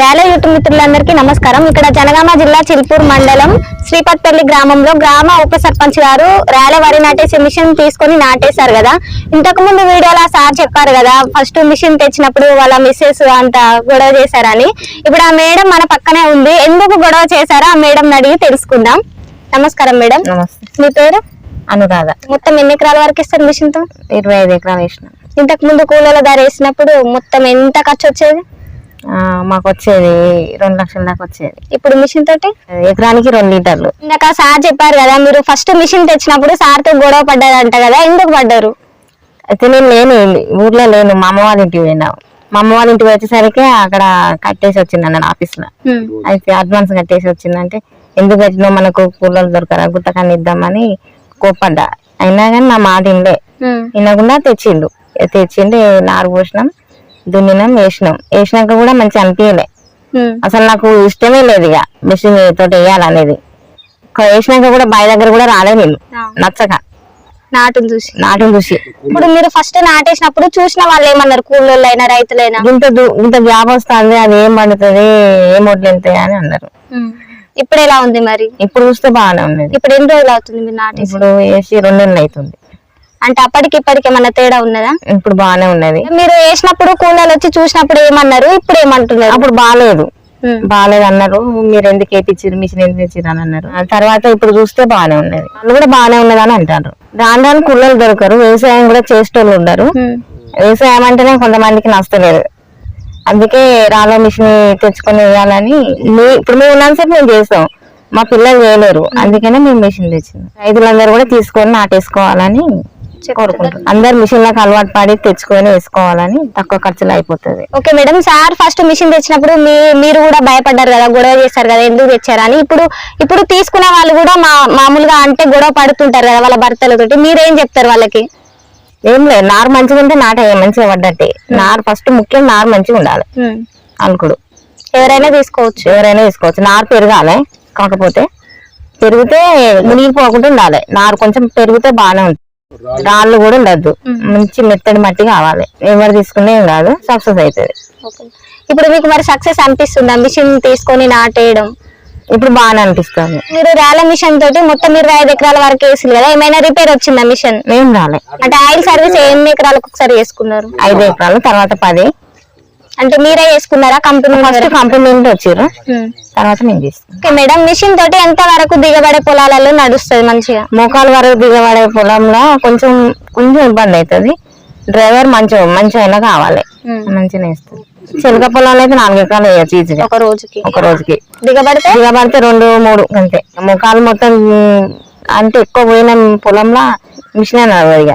Rally YouTube మిత్రులందరికీ నమస్కారం. ఇక్కడ జనగామ జిల్లా చిల్పూర్ మండలం శ్రీపత్పల్లి గ్రామంలో గ్రామ ఉప సర్పంచ్ గారు ర్యాలీ వరి నాటేసే మిషన్ తీసుకొని నాటేశారు కదా. ఇంతకు ముందు వీడియోలో సార్ చెప్పారు కదా ఫస్ట్ మిషన్ తెచ్చినప్పుడు వాళ్ళ మిస్సెస్ అంత గొడవ చేశారని. ఇప్పుడు ఆ మేడం మన పక్కనే ఉంది. ఎందుకు గొడవ చేశారో ఆ మేడం అడిగి తెలుసుకుందాం. నమస్కారం మేడం. మీ పేరు? అనురాధ. మొత్తం ఎన్ని ఎకరాల వరకు ఇస్తారు మిషన్తో? ఇరవై ఐదు ఎకరాలు వేసిన. ఇంతకు ముందు కూలీల ధర వేసినప్పుడు మొత్తం ఎంత ఖర్చు వచ్చేది? మాకు వచ్చేది రెండు లక్షల దాకా వచ్చేది ఇప్పుడు మిషన్ తోటి? ఎకరానికి రెండు లీటర్లు. ఇందాక సార్ చెప్పారు కదా మీరు ఫస్ట్ మిషన్ తెచ్చినప్పుడు సార్తో గొడవ పడ్డారంట కదా ఎందుకు పడ్డారు? అయితే నేను లేను ఊర్లో లేను మా అమ్మ వాళ్ళ ఇంటికి పోయినా. మా అమ్మ వాళ్ళ ఇంటికి వచ్చేసరికి అక్కడ కట్టేసి వచ్చింది అన్న ఆఫీస్లో అయితే అడ్వాన్స్ కట్టేసి వచ్చిందంటే ఎందుకు వచ్చినావు మనకు కూలర్లు దొరకరా గుట్టకాన్ని ఇద్దామని కోప్పడ్డా. అయినా కానీ నా మాట ఇండే వినకుండా తెచ్చిండు. తెచ్చిండు నారు పోసినాం. దున్నినాం వేసినాం వేసినాక కూడా మంచి అనిపించలే అసలు నాకు ఇష్టమే లేదు ఇక మిషన్ తోటి వేయాలనేది. వేసినాక కూడా బావి దగ్గర కూడా రాలేదు నేను. నచ్చక. నాటును చూసి. నాటును చూసి. ఇప్పుడు మీరు ఫస్ట్ నాటేసినప్పుడు చూసిన వాళ్ళు ఏమన్నారు? కూలోళ్ళైనా రైతులైనా? ఇంత ఇంత గ్యాప్ వస్తుంది అది ఏం పండుతుంది ఏం వడ్లు వెళ్తాయి అని అన్నారు. ఇప్పుడు ఎలా ఉంది మరి? ఇప్పుడు చూస్తే బాగానే ఉన్నది. ఇప్పుడు ఎన్ని రోజులు అవుతుంది మీరు నాటేసి? ఇప్పుడు వేసి రెండు నెలలు అవుతుంది. అంటే అప్పటికి ఇప్పటికి ఏమన్నా తేడా ఉన్నదా? ఇప్పుడు బాగానే ఉన్నది. మీరు వేసినప్పుడు కూలోళ్ళు వచ్చి చూసినప్పుడు ఏమన్నారు? ఇప్పుడు ఏమంటున్నారు? అప్పుడు బాగాలేదు. బాగాలేదు అన్నారు మీరు ఎందుకు వేపించారు మిషన్ ఎందుకు తెచ్చిర్రు? అని అన్నారు. ఆ తర్వాత ఇప్పుడు చూస్తే బాగానే ఉన్నది. వాళ్ళు కూడా బాగానే ఉన్నది అని అంటారు. దాని దాని కుళ్ళలు దొరకరు. వ్యవసాయం కూడా చేసేటోళ్ళు ఉండరు. వ్యవసాయం అంటేనే కొంతమందికి నచ్చలేదు. అందుకే రాలో మిషన్ తెచ్చుకొని వేయాలని ఇప్పుడు మేము ఉన్నంతసేపు మేము చేస్తాం. మా పిల్లలు చేయలేరు. అందుకనే మేము మిషన్ తెచ్చింది రైతులందరూ కూడా తీసుకొని నాటేసుకోవాలని కోరుకుంటాం అందరు మిషన్లకు అలవాటు పడి తెచ్చుకొని వేసుకోవాలని తక్కువ ఖర్చులో అయిపోతుంది. Okay madam sir first machine తెచ్చినప్పుడు మీ మీరు కూడా భయపడ్డారు కదా గొడవ చేశారు కదా ఎందుకు తెచ్చారని ఇప్పుడు ఇప్పుడు తీసుకునే వాళ్ళు కూడా మా మామూలుగా అంటే గొడవ పడుతుంటారు కదా వాళ్ళ భర్తలతోటి. మీరేం చెప్తారు వాళ్ళకి? ఏం లేదు నారు మంచిగా ఉంటే నాట మంచిగా పడ్డట్టే. నారు ఫస్ట్ ముఖ్యం నారు మంచిగా ఉండాలి. అలుకుడు. ఎవరైనా తీసుకోవచ్చు. ఎవరైనా వేసుకోవచ్చు నారు పెరగాలి కాకపోతే పెరిగితే మునిగిపోకుండా ఉండాలి. నారు కొంచెం పెరిగితే బాగానే ఉంటుంది. రాళ్ళు కూడా ఉండద్దు. మంచి మెత్తడి మట్టి కావాలి. ఎవరు తీసుకునే కాదు. సక్సెస్ అవుతుంది. ఇప్పుడు మీకు మరి సక్సెస్ అనిపిస్తుందా? మిషన్ తీసుకొని నాటేయడం? ఇప్పుడు బాగానే అనిపిస్తుంది. మీరు ర్యాల మిషన్ తోటి మొత్తం ఇరవై ఐదు ఎకరాల వరకు వేసింది కదా. ఏమైనా రిపేర్ వచ్చిందా మిషన్? ఏం రాలే. అంటే ఆయిల్ సర్వీస్ ఎన్ని ఎకరాలకు ఒకసారి చేసుకున్నారు ఐదు ఎకరాలు తర్వాత పది. అంటే మీరే చేసుకున్నారా? కంపెనీ ఫస్ట్ కంపెనీ నుండి వచ్చారు తర్వాత మేము చేస్తాం మేడం మిషన్ తోటి ఎంత వరకు దిగబడే పొలాలలో నడుస్తుంది మంచిగా? మోకాలు వరకు దిగబడే పొలంలో కొంచెం కొంచెం ఇబ్బంది అవుతుంది డ్రైవర్ మంచి మంచి అయినా కావాలి. మంచిగా వేస్తుంది చిలక పొలాలు అయితే నాలుగు ఎకరాలు వేయచ్చు ఈజీగా. ఒక రోజుకి. ఒక రోజుకి. దిగబడితే? దిగబడితే రెండు మూడు అంతే. ముఖాలు మొత్తం అంటే ఎక్కువ పోయిన పొలంలో మిషన్ నడవదు ఇక.